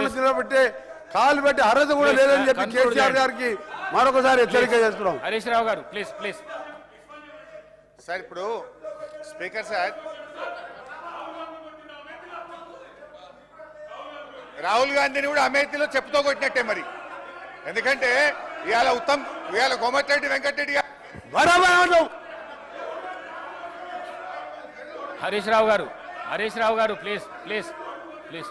మమ్మల్ని నిలబెట్టే కాలు పెట్టి అర్హత కూడా లేదని చెప్పి కేసీఆర్. గారికి మరొకసారి హెచ్చరిక చేస్తున్నాం. హరీష్ రావు గారు ప్లీజ్ ప్లీజ్ సార్ ఇప్పుడు స్పీకర్ సార్. రాహుల్ గాంధీని కూడా అమేథీలో చెప్పుతో కొట్టినట్టే మరి. ఎందుకంటే ఇవాళ ఉత్తమ్ ఇవాళ కోమటిరెడ్డి వెంకటరెడ్డి. హరీష్ రావు గారు హరీష్ రావు గారు ప్లీజ్ ప్లీజ్ ప్లీజ్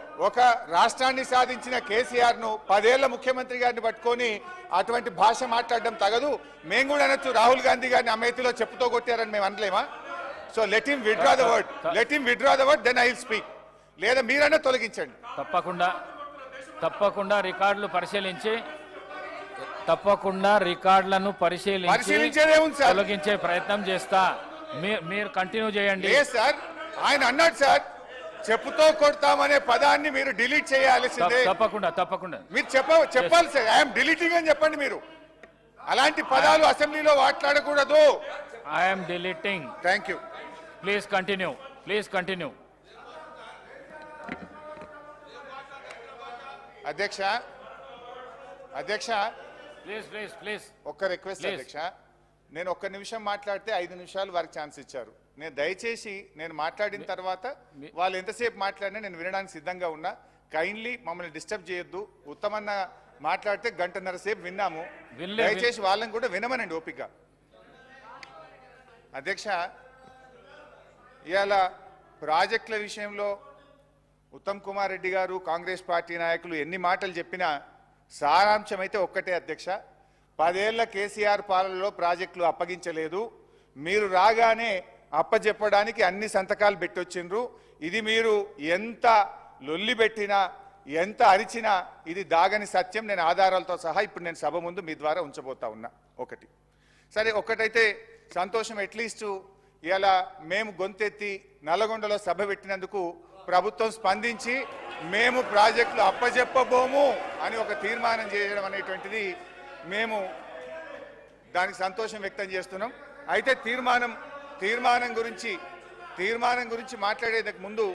ఒక రాష్ట్రాన్ని సాధించిన కేసీఆర్ను పదేళ్ళ ముఖ్యమంత్రి గారిని పట్టుకొని అటువంటి భాష మాట్లాడడం తగదు. మేము కూడా అనొచ్చు రాహుల్ గాంధీ గారిని అమేథీలో చెప్పుతో కొట్టారని మేము అనలేమా? So let him withdraw the word let him withdraw the word then I will speak లేదా మీరైనా తొలగించండి. తప్పకుండా తప్పకుండా రికార్డులు పరిశీలించి తప్పకుండా రికార్డులను పరిశీలించి? తొలగించే ప్రయత్నం చేస్తా. మీరు కంటిన్యూ చేయండి. సార్ ఆయన అన్నాడు సార్. చెప్పుతో కొడతామనే పదాన్ని మీరు డిలీట్ చేయాల్సిందే. తప్ప- తప్పకుండా తప్పకుండా. మీరు చెప్ప చెప్పాలి సార్ ఐఎమ్ డిలీటింగ్ అని చెప్పండి మీరు. అలాంటి పదాలు అసెంబ్లీలో మాట్లాడకూడదు. I'm deleting. Thank you please continue please continue అధ్యక్ష అధ్యక్ష. ప్లీజ్ ప్లీజ్ ప్లీజ్ ఒక్క రిక్వెస్ట్. అధ్యక్ష. నేను ఒక్క నిమిషం మాట్లాడితే ఐదు నిమిషాలు వారికి ఛాన్స్ ఇచ్చారు. నేను దయచేసి నేను మాట్లాడిన తర్వాత వాళ్ళు ఎంతసేపు మాట్లాడినా నేను వినడానికి సిద్ధంగా ఉన్నా. కైండ్లీ మమ్మల్ని డిస్టర్బ్ చేయొద్దు. ఉత్తమన్న మాట్లాడితే గంటన్నర సేపు విన్నాము. దయచేసి వాళ్ళని కూడా వినమనండి ఓపిక అధ్యక్ష ఇవాళ ప్రాజెక్టుల విషయంలో ఉత్తమ్ కుమార్ రెడ్డి గారు కాంగ్రెస్ పార్టీ నాయకులు ఎన్ని మాటలు చెప్పినా సారాంశం అయితే ఒక్కటే అధ్యక్ష. పదేళ్ళ కేసీఆర్ పాలనలో ప్రాజెక్టులు అప్పగించలేదు. మీరు రాగానే అప్పజెప్పడానికి అన్ని సంతకాలు పెట్టొచ్చిండ్రు. ఇది మీరు ఎంత లొల్లి పెట్టినా ఎంత అరిచినా ఇది దాగని సత్యం. నేను ఆధారాలతో సహా ఇప్పుడు నేను సభ ముందు మీ ద్వారా ఉంచబోతా ఉన్నా. ఒకటి. సరే ఒకటైతే సంతోషం అట్లీస్ట్ ఇలా మేము గొంతెత్తి నల్లగొండలో సభ పెట్టినందుకు ప్రభుత్వం స్పందించి మేము ప్రాజెక్టులు అప్పజెప్పబోము అని ఒక తీర్మానం చేయడం అనేటువంటిది మేము దానికి సంతోషం వ్యక్తం చేస్తున్నాం. అయితే తీర్మానం తీర్మానం గురించి తీర్మానం గురించి మాట్లాడేందుకు ముందు